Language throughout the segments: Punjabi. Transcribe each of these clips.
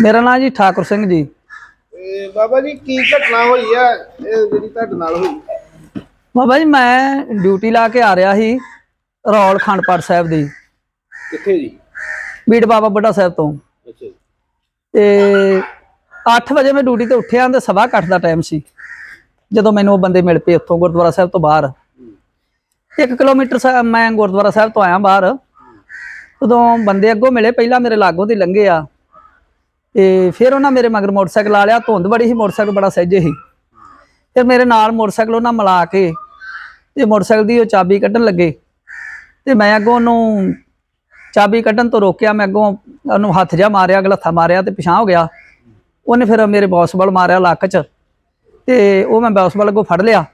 ਮੇਰਾ ਨਾਮ ਜੀ ਠਾਕੁਰ ਸਿੰਘ ਜੀ। ਬਾਬਾ ਜੀ ਕੀ ਘਟਨਾ ਹੋਈ ਆ? ਇਹ ਜਿਹੜੀ ਤੁਹਾਡੇ ਨਾਲ ਹੋਈ। ਬਾਬਾ ਜੀ ਮੈਂ ਡਿਊਟੀ ਲਾ ਕੇ ਆ ਰਿਹਾ ਸੀ ਰੌਲ ਖੰਡਪੜ ਸਾਹਿਬ ਦੀ। ਕਿੱਥੇ ਜੀ? ਬੀੜ ਬਾਬਾ ਬੁੱਢਾ ਸਾਹਿਬ ਤੋਂ। ਅੱਛਾ ਜੀ। ਤੇ 8 ਵਜੇ ਮੈਂ ਡਿਊਟੀ ਤੇ ਉੱਠਿਆ ਤੇ ਸਵਾ ਅੱਠ ਦਾ ਟਾਈਮ ਸੀ। ਜਦੋਂ ਮੈਨੂੰ ਉਹ ਬੰਦੇ ਮਿਲ ਪਏ ਉੱਥੋਂ ਗੁਰਦੁਆਰਾ ਸਾਹਿਬ ਤੋਂ ਬਾਹਰ। 1 ਕਿਲੋਮੀਟਰ ਮੈਂ ਗੁਰਦੁਆਰਾ ਸਾਹਿਬ ਤੋਂ ਆਇਆ ਬਾਹਰ। ਉਦੋਂ ਬੰਦੇ ਅੱਗੋਂ ਮਿਲੇ ਪਹਿਲਾਂ ਮੇਰੇ ਲਾਗੋਂ ਦੀ ਲੰਘੇ ਆ। ਤੇ ਫਿਰ ਉਹਨਾਂ ਮੇਰੇ ਮਗਰ ਮੋਟਰਸਾਈਕਲ ਆ ਲਿਆ, ਧੁੰਦ ਬੜੀ ਸੀ, ਮੋਟਰਸਾਈਕਲ ਬੜਾ ਸਹਿਜੇ ਸੀ। ਫਿਰ ਮੇਰੇ ਨਾਲ ਮੋਟਰਸਾਈਕਲ ਉਹਨਾਂ ਮਿਲਾ ਕੇ ਤੇ ਮੋਟਰਸਾਈਕਲ ਦੀ ਉਹ ਚਾਬੀ ਕੱਢਣ ਲੱਗੇ ਤੇ ਮੈਂ ਅੱਗੋਂ ਉਹਨੂੰ ਚਾਬੀ ਕੱਢਣ ਤੋਂ ਰੋਕਿਆ, ਮੈਂ ਅੱਗੋਂ ਉਹਨੂੰ ਹੱਥ ਜਾ ਮਾਰਿਆ, ਗਲੱਥਾ ਮਾਰਿਆ ਤੇ ਪਿਛਾਂ ਹੋ ਗਿਆ। ਉਹਨੇ ਫਿਰ ਮੇਰੇ ਬੌਸ ਵੱਲ ਮਾਰਿਆ ਲੱਕ 'ਚ ਤੇ ਉਹ ਮੈਂ ਬੌਸ ਵੱਲ ਅੱਗੋਂ ਫੜ ਲਿਆ।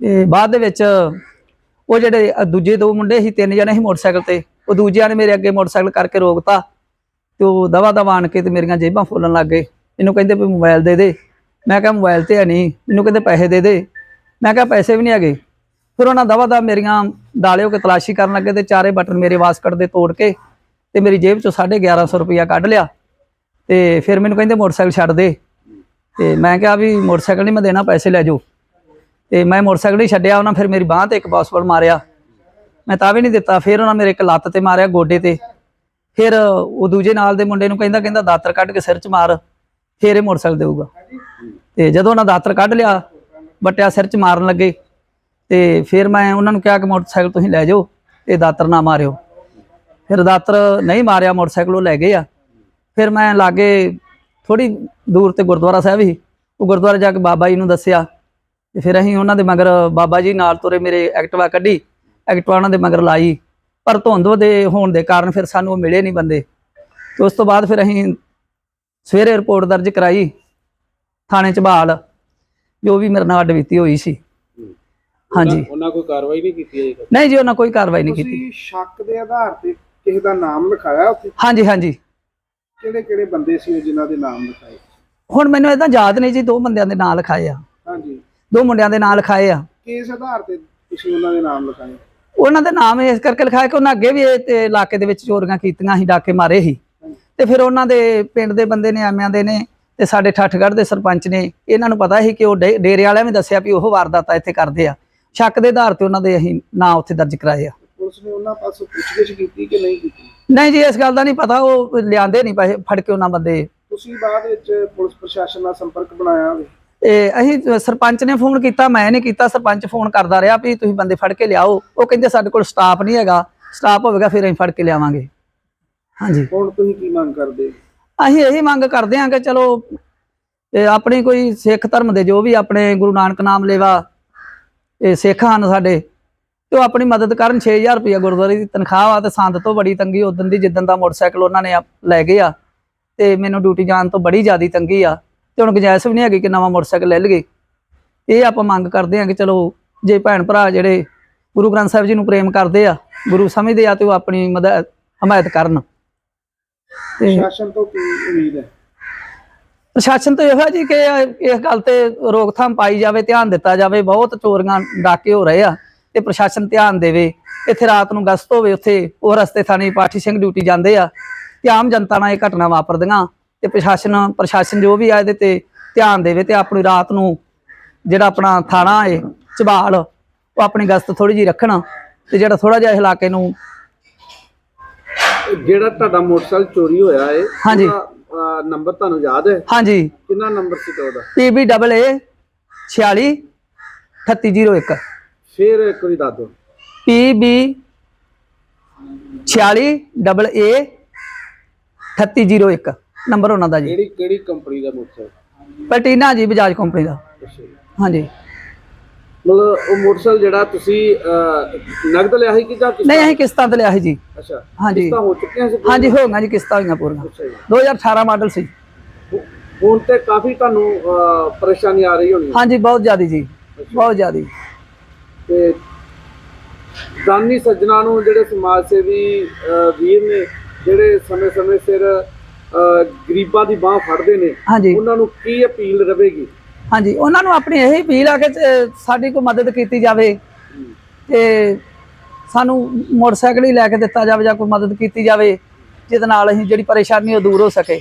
ਤੇ ਬਾਅਦ ਦੇ ਵਿੱਚ ਉਹ ਜਿਹੜੇ ਦੂਜੇ ਦੋ ਮੁੰਡੇ ਸੀ, ਤਿੰਨ ਜਣੇ ਸੀ ਮੋਟਰਸਾਈਕਲ ਤੇ, ਉਹ ਦੂਜਿਆਂ ਨੇ ਮੇਰੇ ਅੱਗੇ ਮੋਟਰਸਾਈਕਲ ਕਰਕੇ ਰੋਕਤਾ। ਤੇ ਉਹ ਦਵਾ ਦਵਾ ਆਣ ਕੇ ਤੇ ਮੇਰੀਆਂ ਜੇਬਾਂ ਫੋਲਣ ਲੱਗ ਗਏ। ਇਹਨੂੰ ਕਹਿੰਦੇ ਵੀ ਮੋਬਾਈਲ ਦੇ ਦੇ। ਮੈਂ ਕਿਹਾ ਮੋਬਾਈਲ ਤੇ ਹੈ ਨਹੀਂ। ਮੈਨੂੰ ਕਹਿੰਦੇ ਪੈਸੇ ਦੇ ਦੇ। ਮੈਂ ਕਿਹਾ, ਪੈਸੇ ਵੀ ਨਹੀਂ ਹੈਗੇ। ਫਿਰ ਉਹਨਾਂ ਦਵਾ ਦਾ ਮੇਰੀਆਂ ਡਾਲਿਓ ਕੇ ਤਲਾਸ਼ੀ ਕਰਨ ਲੱਗੇ ਤੇ ਚਾਰੇ ਬਟਨ ਮੇਰੇ ਵਾਸਕਟ ਦੇ ਤੋੜ ਕੇ ਤੇ ਮੇਰੀ ਜੇਬ ਚੋਂ 1150 ਰੁਪਇਆ ਕੱਢ ਲਿਆ। ਤੇ ਫਿਰ ਮੈਨੂੰ ਕਹਿੰਦੇ, ਮੋਟਰਸਾਈਕਲ ਛੱਡ ਦੇ। ਤੇ ਮੈਂ ਕਿਹਾ ਵੀ, ਮੋਟਰਸਾਈਕਲ ਨਹੀਂ ਮੈਂ ਦੇਣਾ, ਪੈਸੇ ਲੈ ਜਾਓ। ਤੇ ਮੈਂ ਮੋਟਰਸਾਈਕਲ ਹੀ ਛੱਡਿਆ, ਉਹਨਾਂ ਫਿਰ ਮੇਰੀ ਬਾਹ ਤੇ ਇੱਕ ਬਾਸਬਲ ਮਾਰਿਆ। ਮੈਂ ਤਾਂ ਵੀ ਨਹੀਂ ਦਿੱਤਾ। ਫਿਰ ਉਹਨਾਂ ਮੇਰੇ ਇੱਕ ਲੱਤ ਤੇ ਮਾਰਿਆ, ਗੋਡੇ ਤੇ। ਫਿਰ ਉਹ ਦੂਜੇ ਨਾਲ ਦੇ ਮੁੰਡੇ ਨੂੰ ਕਹਿੰਦਾ ਕਹਿੰਦਾ ਦਾਤਰ ਕੱਢ ਕੇ ਸਿਰ 'ਚ ਮਾਰ, ਫਿਰ ਇਹ ਮੋਟਰਸਾਈਕਲ ਦੇਊਗਾ। ਤੇ ਜਦੋਂ ਉਹਨਾਂ ਦਾਤਰ ਕੱਢ ਲਿਆ, ਬਟਿਆ ਸਿਰ 'ਚ ਮਾਰਨ ਲੱਗੇ, ਤੇ ਫਿਰ ਮੈਂ ਉਹਨਾਂ ਨੂੰ ਕਿਹਾ ਕਿ ਮੋਟਰਸਾਈਕਲ ਤੁਸੀਂ ਲੈ ਜਾਓ ਤੇ ਦਾਤਰ ਨਾ ਮਾਰਿਓ। ਫਿਰ ਦਾਤਰ ਨਹੀਂ ਮਾਰਿਆ, ਮੋਟਰਸਾਈਕਲ ਉਹ ਲੈ ਗਏ ਆ। ਫਿਰ ਮੈਂ ਲਾਗੇ ਥੋੜੀ ਦੂਰ ਤੇ ਗੁਰਦੁਆਰਾ ਸਾਹਿਬ ਹੀ ਉਹ ਗੁਰਦੁਆਰੇ ਜਾ ਕੇ ਬਾਬਾ ਜੀ ਨੂੰ ਦੱਸਿਆ। ਤੇ ਫਿਰ ਅਸੀਂ ਉਹਨਾਂ ਦੇ ਮਗਰ ਬਾਬਾ ਜੀ ਨਾਲ ਤੁਰੇ ਮੇਰੇ ਐਕਟਿਵਾ ਕੱਢੀ, ਐਕਟਿਵਾ ਉਹਨਾਂ ਦੇ ਮਗਰ ਲਾਈ। ਪਰ ਧੁੰਦ ਦੇ ਹੋਣ ਦੇ ਕਾਰਨ ਫਿਰ ਸਾਨੂੰ ਉਹ ਮਿਲੇ ਨਹੀਂ ਬੰਦੇ। ਤੇ ਉਸ ਤੋਂ ਬਾਅਦ ਫਿਰ ਅਸੀਂ ਸਵੇਰੇ ਰਿਪੋਰਟ ਦਰਜ ਕਰਾਈ ਥਾਣੇ ਚ ਬਹਾਲ ਜੋ ਵੀ ਮੇਰੇ ਨਾਲ ਡਵੀਤੀ ਹੋਈ ਸੀ। ਹਾਂਜੀ। ਉਹਨਾਂ ਕੋਈ ਕਾਰਵਾਈ ਨਹੀਂ ਕੀਤੀ ਤੱਕ? ਨਹੀਂ ਜੀ ਉਹਨਾਂ ਕੋਈ ਕਾਰਵਾਈ ਨਹੀਂ ਕੀਤੀ। ਤੁਸੀਂ ਸ਼ੱਕ ਦੇ ਆਧਾਰ ਤੇ ਕਿਸੇ ਦਾ ਨਾਮ ਲਿਖਾਇਆ ਉੱਥੇ? ਹਾਂਜੀ ਹਾਂਜੀ। ਕਿਹੜੇ ਕਿਹੜੇ ਬੰਦੇ ਸੀ ਜਿਨ੍ਹਾਂ ਦੇ ਨਾਮ ਲਿਖਾਏ? ਹੁਣ ਮੈਨੂੰ ਇਦਾਂ ਯਾਦ ਨਹੀਂ ਜੀ ਦੋ ਬੰਦਿਆਂ ਦੇ ਨਾਂ ਲਿਖਾਏ ਆ। ਹਾਂਜੀ। ਦੋ ਮੁੰਡਿਆਂ ਦੇ ਨਾਂ ਲਿਖਾਏ ਆ। ਕਿਸ ਆਧਾਰ ਤੇ ਤੁਸੀਂ ਉਹਨਾਂ ਦੇ ਨਾਮ ਲਿਖਾਏ? ਉਹਨਾਂ ਦੇ ਨਾਮ ਇਸ ਕਰਕੇ ਲਿਖਾਇਆ ਕਿ ਉਹਨਾਂ ਅੱਗੇ ਵੀ ਇਹ ਤੇ ਇਲਾਕੇ ਦੇ ਵਿੱਚ ਚੋਰੀਆਂ ਕੀਤੀਆਂ ਸੀ ਡਾਕੇ ਮਾਰੇ ਸੀ। ਤੇ ਫਿਰ ਉਹਨਾਂ ਦੇ ਪਿੰਡ ਦੇ ਬੰਦੇ ਨੇ ਆਮਿਆਂ ਦੇ ਨੇ ਤੇ ਸਾਡੇ ਠੱਠਗੜ੍ਹ ਦੇ ਸਰਪੰਚ ਨੇ ਇਹਨਾਂ ਨੂੰ ਪਤਾ ਸੀ ਕਿ ਉਹ ਡੇ- ਡੇਰੇ ਵਾਲਿਆਂ ਵੀ ਦੱਸਿਆ ਵੀ ਉਹ ਵਾਰਦਾਤਾਂ ਇੱਥੇ ਕਰਦੇ ਆ। ਸ਼ੱਕ ਦੇ ਆਧਾਰ ਤੇ ਉਹਨਾਂ ਦੇ ਅਸੀਂ ਨਾਂ ਉੱਥੇ ਦਰਜ ਕਰਾਏ ਆ। ਪੁਲਿਸ ਨੇ ਉਹਨਾਂ ਪਾਸੋਂ ਪੁੱਛਗਿੱਛ ਕੀਤੀ ਕਿ ਨਹੀਂ ਕੀਤੀ? ਨਹੀਂ ਜੀ ਇਸ ਗੱਲ ਦਾ ਨਹੀਂ ਪਤਾ ਉਹ ਲਿਆਂਦੇ ਨਹੀਂ ਪੈਸੇ ਫੜ ਕੇ ਉਹਨਾਂ ਬੰਦੇ। ਤੁਸੀਂ ਬਾਅਦ ਵਿੱਚ ਪੁਲਿਸ ਪ੍ਰਸ਼ਾਸਨ ਨਾਲ ਸੰਪਰਕ ਬਣਾਇਆ ਹੋਵੇ ਇਹ ਅਸੀਂ ਸਰਪੰਚ ਨੇ ਫੋਨ ਕੀਤਾ ਮੈਂ ਨਹੀਂ ਕੀਤਾ ਸਰਪੰਚ ਫੋਨ ਕਰਦਾ ਰਿਹਾ ਵੀ ਤੁਸੀਂ ਬੰਦੇ ਫੜ ਕੇ ਲਿਆਓ। ਉਹ ਕਹਿੰਦੇ ਸਾਡੇ ਕੋਲ ਸਟਾਫ ਨਹੀਂ ਹੈਗਾ ਸਟਾਫ ਹੋਵੇਗਾ ਫਿਰ ਅਸੀਂ ਫੜ ਕੇ ਲਿਆਵਾਂਗੇ। ਹਾਂਜੀ। ਹੁਣ ਤੁਸੀਂ ਕੀ ਮੰਗ ਕਰਦੇ? ਅਸੀਂ ਇਹੀ ਮੰਗ ਕਰਦੇ ਹਾਂ ਕਿ ਚਲੋ ਆਪਣੀ ਕੋਈ ਸਿੱਖ ਧਰਮ ਦੇ ਜੋ ਵੀ ਆਪਣੇ ਗੁਰੂ ਨਾਨਕ ਨਾਮ ਲੈਵਾ ਇਹ ਸਿੱਖ ਹਨ ਸਾਡੇ ਤੇ ਉਹ ਆਪਣੀ ਮਦਦ ਕਰਨ 6000 ਰੁਪਇਆ ਗੁਰਦੁਆਰੇ ਦੀ ਤਨਖਾਹ ਆ ਤੇ ਸੰਦ ਤੋਂ ਬੜੀ ਤੰਗੀ ਉਦੋਂ ਦੀ ਜਿੱਦਣ ਦਾ ਮੋਟਰਸਾਈਕਲ ਉਹਨਾਂ ਨੇ ਲੈ ਗਏ ਆ ਤੇ ਮੈਨੂੰ ਡਿਊਟੀ ਜਾਣ ਤੋਂ ਬੜੀ ਜ਼ਿਆਦੀ ਤੰਗੀ ਆ। ਤੇ ਹੁਣ ਗੁੰਜਾਇਸ਼ ਵੀ ਨਹੀਂ ਹੈਗੀ ਕਿ ਨਵਾਂ ਮੋਟਰਸਾਈਕਲ ਲੈ ਲਈਏ। ਇਹ ਆਪਾਂ ਮੰਗ ਕਰਦੇ ਹਾਂ ਕਿ ਚਲੋ ਜੇ ਭੈਣ ਭਰਾ ਜਿਹੜੇ ਗੁਰੂ ਗ੍ਰੰਥ ਸਾਹਿਬ ਜੀ ਨੂੰ ਪ੍ਰੇਮ ਕਰਦੇ ਆ ਗੁਰੂ ਸਮਝਦੇ ਆ ਤੇ ਉਹ ਆਪਣੀ ਮਦਦ ਹਮਾਇਤ ਕਰਨ। ਤੇ ਪ੍ਰਸ਼ਾਸਨ ਤੋਂ ਕੀ ਉਮੀਦ ਹੈ? ਪ੍ਰਸ਼ਾਸਨ ਤੋਂ ਇਹੋ ਹੈ ਜੀ ਕਿ ਇਸ ਗੱਲ ਤੇ ਰੋਕਥਾਮ ਪਾਈ ਜਾਵੇ ਧਿਆਨ ਦਿੱਤਾ ਜਾਵੇ ਬਹੁਤ ਚੋਰੀਆਂ ਡਾਕੇ ਹੋ ਰਹੇ ਆ ਤੇ ਪ੍ਰਸ਼ਾਸਨ ਧਿਆਨ ਦੇਵੇ। ਇੱਥੇ ਰਾਤ ਨੂੰ ਗਸ਼ਤ ਹੋਵੇ ਉੱਥੇ ਉਹ ਰਸਤੇ ਥਾਣੀ ਪਾਠੀ ਸਿੰਘ ਡਿਊਟੀ ਜਾਂਦੇ ਆ ਤੇ ਆਮ ਜਨਤਾ ਨਾਲ ਇਹ ਘਟਨਾ ਵਾਪਰਦੀਆਂ। ਤੇ ਪ੍ਰਸ਼ਾਸਨ ਪ੍ਰਸ਼ਾਸਨ ਜੋ ਵੀ ਆ ਇਹਦੇ ਤੇ ਧਿਆਨ ਦੇਵੇ ਤੇ ਆਪਣੀ ਰਾਤ ਨੂੰ ਜਿਹੜਾ ਆਪਣਾ ਥਾਣਾ ਹੈ ਝਬਾਲ ਉਹ ਆਪਣੀ ਗਸ਼ਤ ਥੋੜੀ ਜੀ ਰੱਖਣ ਤੇ ਜਿਹੜਾ ਥੋੜਾ ਜਿਹਾ ਇਲਾਕੇ ਨੂੰ ਜਿਹੜਾ ਤੁਹਾਡਾ ਮੋਟਰਸਾਈਕਲ ਚੋਰੀ ਹੋਇਆ ਹੈ ਹਾਂਜੀ। ਨੰਬਰ ਤੁਹਾਨੂੰ ਯਾਦ ਹੈ ਹਾਂਜੀ। ਕਿੰਨਾ ਨੰਬਰ ਸੀ ਉਹਦਾ? ਪੀਬੀ ਡਬਲ ਏ 46 3801 ਫੇਰ ਇੱਕ ਵਾਰੀ ਦੱਸ ਦਿਓ। PB 46 ਡਬਲ ਏ 3801 ਨੰਬਰ ਉਹਨਾਂ ਦਾ ਜੀ। ਕਿਹੜੀ ਕਿਹੜੀ ਕੰਪਨੀ ਦਾ ਮੋਟਰਸਾਈਕਲ? ਪਲਟੀਨਾ ਜੀ ਬਜਾਜ ਕੰਪਨੀ ਦਾ। ਅੱਛਾ ਜੀ। ਹਾਂਜੀ। ਮਤਲਬ ਉਹ ਮੋਟਰਸਾਈਕਲ ਜਿਹੜਾ ਤੁਸੀਂ ਅਹ, ਨਗਦ ਲਿਆ ਸੀ ਕਿ ਜਾਂ ਕਿਸ਼ਤਾਂ? ਨਹੀਂ ਅਸੀਂ ਕਿਸ਼ਤਾਂ ਤੇ ਲਿਆ ਸੀ ਜੀ। ਅੱਛਾ। ਹਾਂਜੀ। ਕਿਸ਼ਤਾਂ ਹੋ ਚੁੱਕੀਆਂ ਸੀ ਹਾਂਜੀ ਹੋ ਗਈਆਂ ਜੀ ਕਿਸ਼ਤਾਂ ਹੋਈਆਂ ਪੂਰੀਆਂ। ਅੱਛਾ ਜੀ। 2018 ਮਾਡਲ ਸੀ। ਹੁਣ ਤੇ ਕਾਫੀ ਤੁਹਾਨੂੰ ਅਹ, ਪਰੇਸ਼ਾਨੀ ਆ ਰਹੀ ਹੋਣੀ ਹੈ। ਹਾਂਜੀ ਬਹੁਤ ਜ਼ਿਆਦੀ ਜੀ। ਬਹੁਤ ਜ਼ਿਆਦੀ। ਤੇ ਦਾਨੀ ਸੱਜਣਾ ਨੂੰ ਜਿਹੜੇ ਸਮਾਜ ਸੇਵੀ ਅਹ, ਵੀਰ ਨੇ ਜਿਹੜੇ ਸਮੇਂ-ਸਮੇਂ ਸਿਰ ਗਰੀਬਾਂ ਦੀ ਬਾਹ ਫੜਦੇ ਨੇ ਹਾਂਜੀ। ਉਹਨਾਂ ਨੂੰ ਕੀ ਅਪੀਲ ਰਵੇਗੀ ਹਾਂਜੀ ਉਹਨਾਂ ਨੂੰ ਆਪਣੀ ਇਹੀ ਅਪੀਲ ਆ ਕਿ ਸਾਡੀ ਕੋਈ ਮਦਦ ਕੀਤੀ ਜਾਵੇ ਤੇ ਸਾਨੂੰ ਮੋਟਰਸਾਈਕਲ ਹੀ ਲੈ ਕੇ ਦਿੱਤਾ ਜਾਵੇ ਜਾਂ ਕੋਈ ਮਦਦ ਕੀਤੀ ਜਾਵੇ ਜਿਹਦੇ ਨਾਲ ਅਸੀਂ ਜਿਹੜੀ ਪਰੇਸ਼ਾਨੀ ਉਹ ਦੂਰ ਹੋ ਸਕੇ।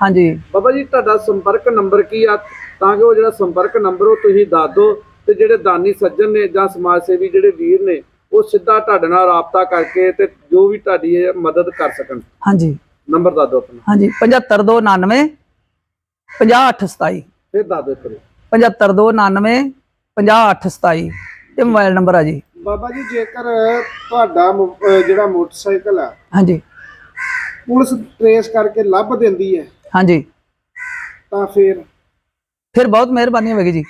ਹਾਂਜੀ। ਬਾਬਾ ਜੀ ਤੁਹਾਡਾ ਸੰਪਰਕ ਨੰਬਰ ਕੀ ਆ? ਤਾਂ ਕਿ ਉਹ ਜਿਹੜਾ ਸੰਪਰਕ ਨੰਬਰ ਉਹ ਤੁਸੀਂ ਦੱਸ ਦਿਓ ਤੇ ਜਿਹੜੇ ਦਾਨੀ ਸੱਜਣ ਨੇ ਜਾਂ ਸਮਾਜ ਸੇਵੀ ਜਿਹੜੇ ਵੀਰ ਨੇ ਉਹ ਸਿੱਧਾ ਤੁਹਾਡੇ ਨਾਲ ਰਾਬਤਾ ਕਰਕੇ ਤੇ ਜੋ ਵੀ ਤੁਹਾਡੀ ਮਦਦ ਕਰ ਸਕਣ। ਹਾਂਜੀ। ਨੰਬਰ ਦੱਸ ਦਿਓ ਆਪਣਾ। ਹਾਂਜੀ 75299 50827 ਫਿਰ ਦੱਸ ਦਿਓ ਇੱਕ ਵਾਰੀ। 75299 50827 ਇਹ ਮੋਬਾਈਲ ਨੰਬਰ ਆ ਜੀ। ਬਾਬਾ ਜੀ ਜੇਕਰ ਤੁਹਾਡਾ ਮੋ- ਅਹ ਜਿਹੜਾ ਮੋਟਰਸਾਈਕਲ ਆ ਹਾਂਜੀ। ਪੁਲਿਸ ਟਰੇਸ ਕਰਕੇ ਲੱਭ ਦਿੰਦੀ ਹੈ ਹਾਂਜੀ। ਤਾਂ ਫਿਰ? ਫਿਰ ਬਹੁਤ ਮਿਹਰਬਾਨੀ ਹੋਵੇਗੀ ਜੀ।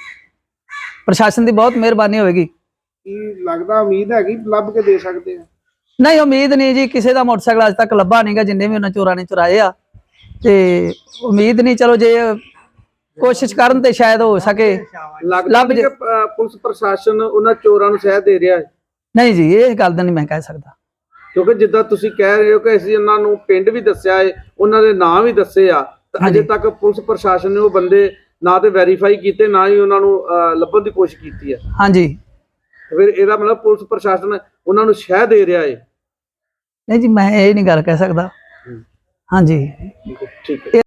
ਪ੍ਰਸ਼ਾਸਨ ਦੀ ਬਹੁਤ ਮਿਹਰਬਾਨੀ ਹੋਵੇਗੀ। ਕੀ ਲੱਗਦਾ ਉਮੀਦ ਹੈਗੀ ਲੱਭ ਕੇ ਦੇ ਸਕਦੇ ਆ? ਨਹੀਂ ਉਮੀਦ ਨਹੀਂ ਜੀ ਕਿਸੇ ਦਾ ਮੋਟਰਸਾਈਕਲ ਅੱਜ ਤੱਕ ਲੱਭਾ ਨਹੀਂਗਾ ਜਿੰਨੇ ਵੀ ਉਹਨਾਂ ਚੋਰਾਂ ਨੇ ਚੁਰਾਏ ਆ। ਤੇ ਉਮੀਦ ਨਹੀਂ ਚਲੋ ਜੇ ਕੋਸ਼ਿਸ਼ ਕਰਨ ਤੇ ਸ਼ਾਇਦ ਹੋ ਸਕੇ। ਲੱਗਦਾ ਲੱਭ ਨਹੀਂ ਕਿ ਅ, ਪੁਲਿਸ ਪ੍ਰਸ਼ਾਸਨ ਉਹਨਾਂ ਚੋਰਾਂ ਨੂੰ ਸਹਿ ਦੇ ਰਿਹਾ ਹੈ। ਨਹੀਂ ਜੀ ਇਹ ਗੱਲ ਤਾਂ ਨਹੀਂ ਮੈਂ ਕਹਿ ਸਕਦਾ। ਕਿਉਂਕਿ ਜਿੱਦਾਂ ਤੁਸੀਂ ਕਹਿ ਰਹੇ ਹੋ ਕਿ ਅਸੀਂ ਉਹਨਾਂ ਨੂੰ ਪਿੰਡ ਵੀ ਦੱਸਿਆ ਹੈ ਉਹਨਾਂ ਦੇ ਨਾਂ ਵੀ ਦੱਸੇ ਆ ਤੇ ਅਜੇ। ਤੱਕ ਪੁਲਿਸ ਪ੍ਰਸ਼ਾਸਨ ਨੇ ਉਹ ਬੰਦੇ ਨਾ ਤੇ ਵੈਰੀਫਾਈ ਕੀਤੇ ਨਾ ਹੀ ਉਹਨਾਂ ਨੂੰ ਲੱਭਣ ਦੀ ਕੋਸ਼ਿਸ਼ ਕੀਤੀ ਹੈ। ਹਾਂਜੀ। ਫਿਰ ਇਹਦਾ ਮਤਲਬ ਪੁਲਿਸ ਪ੍ਰਸ਼ਾਸਨ ਉਹਨਾਂ ਨੂੰ ਸ਼ਹਿ ਦੇ ਰਿਹਾ ਹੈ ਨਹੀਂ ਜੀ ਮੈਂ ਇਹ ਨਹੀਂ ਗੱਲ ਕਹਿ ਸਕਦਾ। ਹਾਂਜੀ। ਠੀਕ ਹੈ।